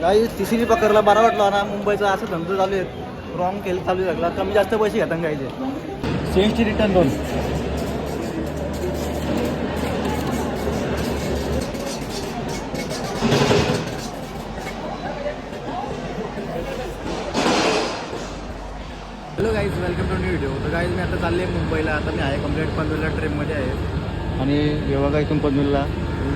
काही तिसरी पकडला बरा वाटला ना. मुंबईचा असं धंदो चालू आहे रॉंग केलं चालू आहे सगळा कमी जास्त पैसे घेतात गायचे सीएसटी रिटर्न दोन. Hello guys welcome to new video तर गाईज मी आता चालले मुंबईला. आता मी आहे कंप्लीट पनवेलला ट्रेनमध्ये आहे. आणि येवा का इथून पनवेलला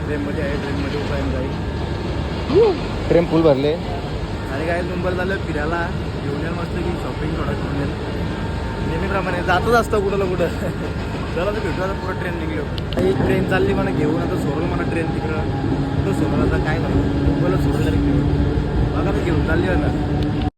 ट्रेनमध्ये आहे ट्रेनमध्ये आहे जाईल ट्रेन फुल भरले. अरे काय मुंबईला झालं फिरायला. घेऊन येईल मस्त की शॉपिंग थोडं घेऊन येईल. नेहमीप्रमाणे जातच असतं कुठं ना कुठं. चला तर भेटू आता पुढं ट्रेन निघलो. एक ट्रेन चालली मला घेऊन आता सोडलं मला ट्रेन तिकडं. कुठं सोडलं आता काय झालं मुंबईला सोडलं घेऊन. बघा घेऊन चालली ना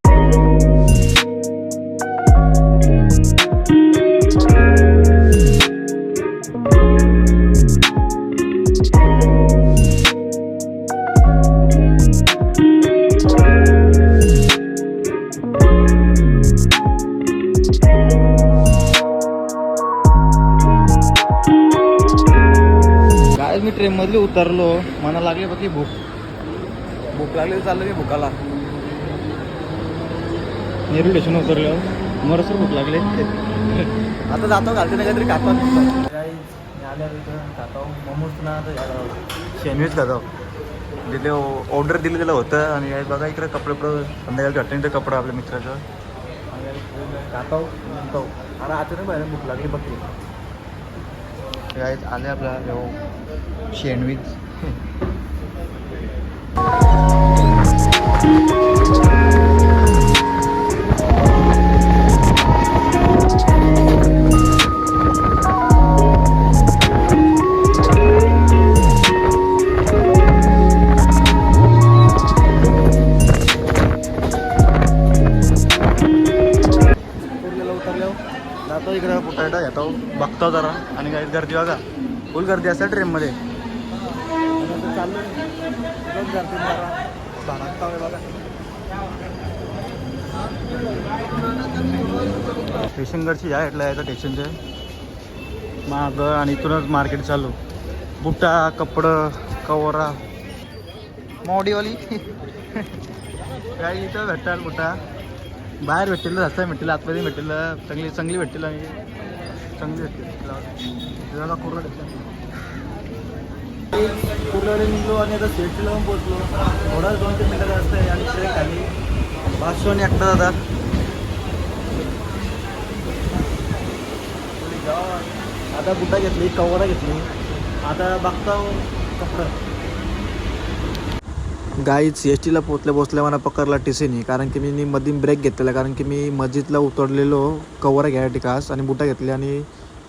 मला लागले बाकी भूक. भूक लागली तर चाललं मी भुकाला नेहरू स्टेशन उतरलो. मरसर भूक लागले. आता जातो घालते ना काहीतरी खातो खातो मोमोज ना सँडविच खातो तिथे ऑर्डर दिली त्याला होतं आणि काय बघा इकडे कपडे पुढं संध्याकाळी इथं कपडं आपल्या मित्राचं. खातो म्हणतो अरे आता नाही बाहेर भूक लागली बघ काय आले आपला सँडविच जातो इकडे पुटायटा येतो. बघतो जरा. आणि काही गर्दी बघा. फुल गर्दी असते ट्रेनमध्ये. चाललो गर्दी बघा या इथलं यायचं स्टेशनचे माग आणि इथूनच मार्केट चालू. बुट्टा कपडं कवरा. मॉडीवाली. काय इथं भेटतात बुट्टा बाहेर भेटतील रस्ता भेटतील आतमध्ये भेटेल चांगली चांगली भेटतील आणि चांगली भेटतील. कोरडा कुर्लाडे निघलो आणि आता सेफ्टीला पण पोचलो थोडा दोन तीन मिनटं रस्ता आहे आणि ट्रेक आली पाचशे आणि एकटा दादा. आता बुटा घेतली कवरा घेतली. आता बघता हो, कपडं. गाई सी एस टीला पोचल्या पोचल्या मला पकडला टी सीने कारण की मी मध्ये ब्रेक घेतलेला. कारण की मी मस्जिदला उतरलेलो कवर घ्यायसाठी खास आणि बुटा घेतली. आणि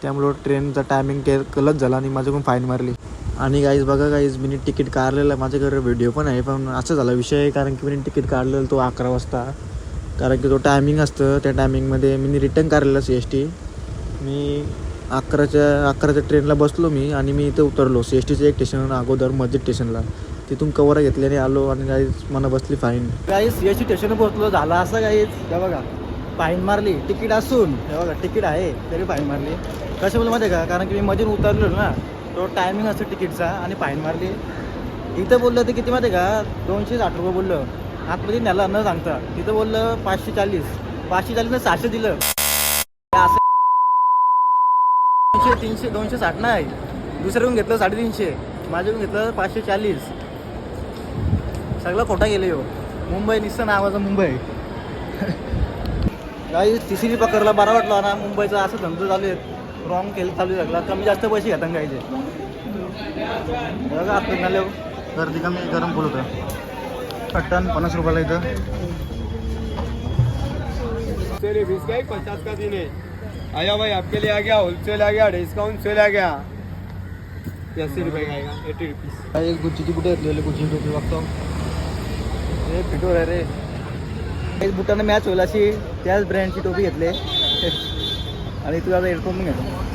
त्यामुळं ट्रेनचा टायमिंग के गलत झाला आणि माझ्याकडून फाईन मारली. आणि गाईज बघा गाईज मी तिकीट काढलेलं आहे. माझ्याकडे व्हिडिओ पण आहे पण असं झाला विषय कारण की मी तिकीट काढलेलं तो अकरा वाजता. कारण की तो टायमिंग असतं त्या टायमिंगमध्ये मी रिटर्न काढलेलं सी एस टी मी अकराच्या अकराच्या ट्रेनला बसलो मी आणि मी इथं उतरलो सी एस टीचं एक स्टेशन अगोदर मस्जिद स्टेशनला तिथून कवर घेतल्याने आलो आणि गाईज मला बसली फाईन काही सी एस टी स्टेशन पोहोचलो झाला असं गाईज हे बघा फाईन मारली. तिकीट असून हे बघा तिकीट आहे तरी फाईन मारली. कसं माहिती आहे का? कारण की मी मधून उतरलो ना तो टायमिंग असतो तिकीटचा आणि फाईन मारली. इथं बोललं ते किती माहिती आहे का? दोनशे साठ रुपये बोललं. आतमध्ये नेला न सांगता तिथं बोललं पाचशे चाळीस. पाचशे चाळीसनं सहाशे दिलं. असं दोनशे तीनशे दोनशे साठ नाही. दुसऱ्याकडून घेतलं साडेतीनशे. माझ्याकडून घेतलं पाचशे चाळीस. सगळं खोटा गेलं यो हो. मुंबई निसतं नावाचं मुंबई. काही तिसरी पकडला बरा वाटला ना. मुंबईचा असं धंदो चालू आहे रॉंग केलं चालू सगळा. कमी जास्त पैसे घेतात गायचे बघा आपण झाले. गर्दी कमी गरम फुल होतं. कट्टन पन्नास रुपयाला इथं. एक पचास का दिन है आया भाई आपके लिए आ गया होलसेल आ गया डिस्काउंट सेल आ गया. अस्सी रुपये का आएगा एटी रुपीज़ काही गुच्चीची कुठे घेतलेली गुच्ची टोपी बघतो. हे फिटोर आहे रे. एक बुटाने मॅच होईल अशी त्याच ब्रँडची टोपी घेतली. আর এই ঋতুরাজা এরকমই এরকম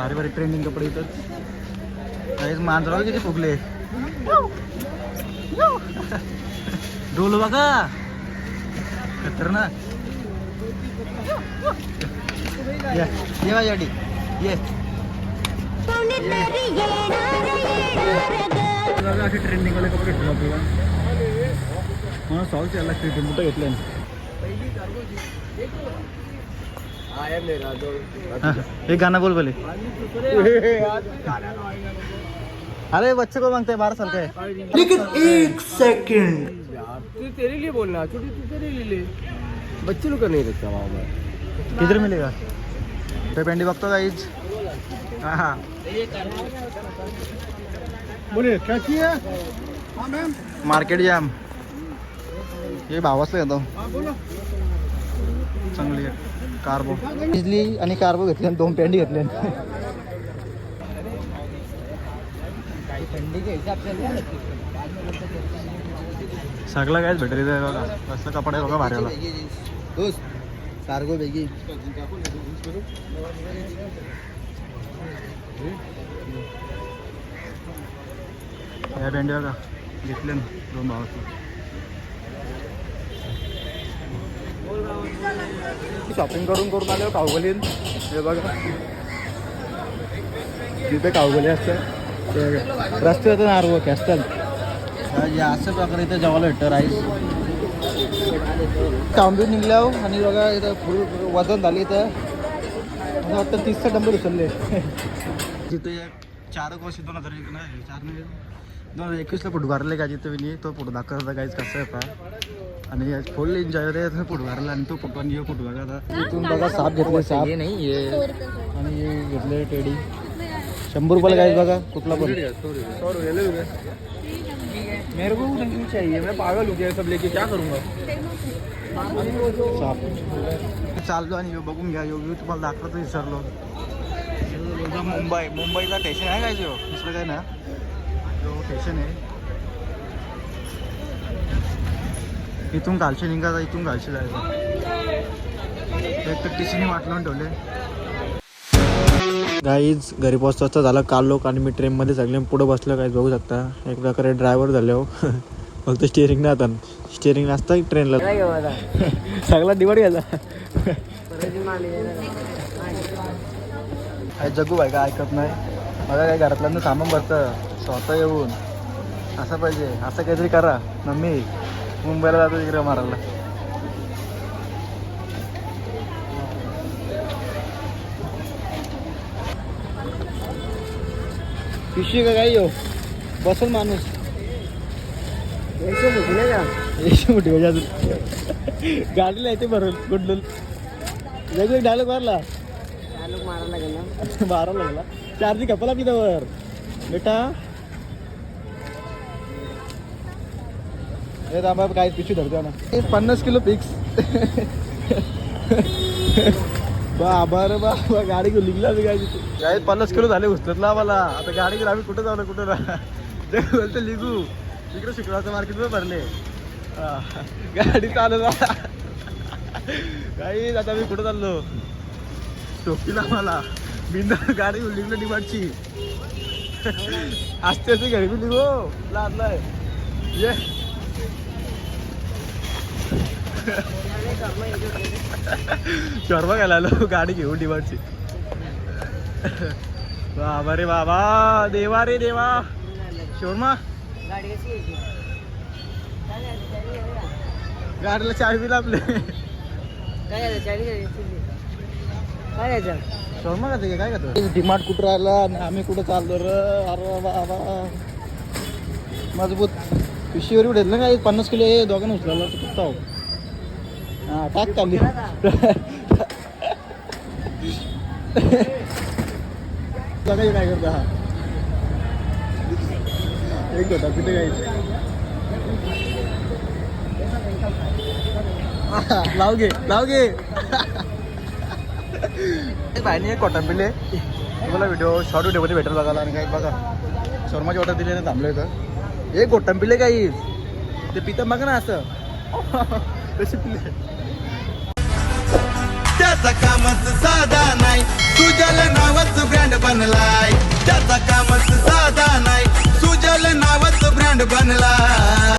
भारी भारी ट्रेंडिंग कपडे इथं. काहीच मांजरावर किती फुगले. डोल बघा खतरनाक. ये ये माझ्यासाठी ये. असे ट्रेंडिंग वाले कपडे घेतले तुला मला सॉल्ट यायला लागते मोठं घेतलं. एक गाणं बोल बोले अरे बच्चे को मांगते बारह साल का। है लेकिन एक सेकंड तू तेरे लिए बोलना छोटी तू तेरे लिए ले। बच्चे लोग का नहीं रखता वहाँ पर किधर मिलेगा? ते पेंडी बघतो काहीच हा हा। बोले क्या चाहिए हाँ मैम। Market jam. हे भावासला घेतो हाँ। बोलो। चांगली आहे कार्बो इजली आणि कार्बो घेतले आणि दोन पेंडी घेतले. सगळं कायच भेटेल बघा. कसलं कपडे बघा भाऱ्याला कार्गो बेगी या पेंडी बघा. घेतले ना दोन भावाचं शॉपिंग करून करून आले कावगलीन हे बघा. तिथे कावगली असतं ते बघा. रस्त्याचं नारव कॅस्टल असं प्रकारे इथं जेवायला भेटतं राईस तांबून निघल्यावर आणि बघा इथं फुल वजन झाली इथं. मला वाटतं तीसचा डंबर उचलले. तिथे चार वर्ष दोन हजार एक नाही चार दोन हजार एकवीसला फोटो का जिथे मी तो फोटो दाखवत होता काहीच कसं होता आणि फुल एन्जॉय होते फ़ोटो भरला आणि तो फ़ोटो आणि फ़ोटो बघा इथून बघा साप घेतले साप. नहीं ये आणि हे घेतले टेडी. शंभर रुपयाला काय? बघा कुठला पण. मेरे को नहीं चाहिए मैं पागल हूँ क्या सब लेके? क्या करूँगा? चाललो आणि ह्यो बघून घ्या यो व्ह्यू तुम्हाला दाखवतो विसरलो. जो मुंबई मुंबईचा स्टेशन आहे काय जो दुसरं काय ना? जो स्टेशन आहे. इथून कालचे निघायचा इथून कालचे जायचं एक तर टिशीने वाटलं ठेवले. गाईज घरी पोहोचता वाजता झालं काल लोक आणि मी ट्रेनमध्ये सगळे पुढं बसलो काय बघू शकता. एक प्रकारे ड्रायव्हर झाले हो. फक्त स्टिअरिंग नाही आता. स्टिअरिंग नसतं ट्रेनला सगळा डिवाइड घ्यायचा काय जगू बाय का ऐकत नाही. मला काय घरातल्यांना सामान भरतं स्वतः येऊन. असं पाहिजे. असं काहीतरी करा. मम्मी. मुंबईला जातो तिकडे मारायला. पिशवी का काय येऊ बसल माणूस. एकशे मोठी म्हणजे अजून. गाडीला येते बरोबर गुडलून वेगवेगळे डायलॉग मारला. बारा लागला चार्जिंग कपला आपली त्यावर. बेटा. हे दाबा काय पिशवी धरतो ना पन्नास किलो फिक्स बाबा रे बाबा गाडी घेऊन निघला मी काय काय पन्नास किलो झाले उचलत आम्हाला. आता गाडी घेऊन आम्ही कुठं जाऊ ना कुठं ना ते बोलतो लिगू तिकडे शुक्रवारचं मार्केट भरले. गाडी चालू काही आता मी कुठं चाललो? टोपीला मला बिंद गाडी घेऊन निघलो डिमांडची असते असते घरी मी निघो. लादलाय ये. शर्मा घ्यायला आलो गाडी घेऊन डिमांडची. बाबा रे बाबा देवा रे देवा. शोरमा. गाडीला चावी लाभले आपले शोरमा का ते काय करतो डिमांड कुठं राहिला आणि आम्ही कुठं चाललो र? अरे बाबा. मजबूत. पिशीवर उडेल ना काय पन्नास किलो हे दोघांना उचलायला कुठं हा टाक बघा काय करता हा. एक होता कुठे लाव घे लाव घे. भाईने कॉटन पिले तुम्हाला व्हिडिओ शॉर्ट व्हिडिओमध्ये भेटेल बघायला. आणि काय बघा शर्माची ऑर्डर दिली ना थांबलं इथं एक गोटम पिले काही ते पितं बघा ना असं. कशी पिले त्याचा कामच साधा नाही. सुजल नावाच ब्रँड बनलाय. त्याचा कामच साधा नाही. सुजल नावाच ब्रँड बनला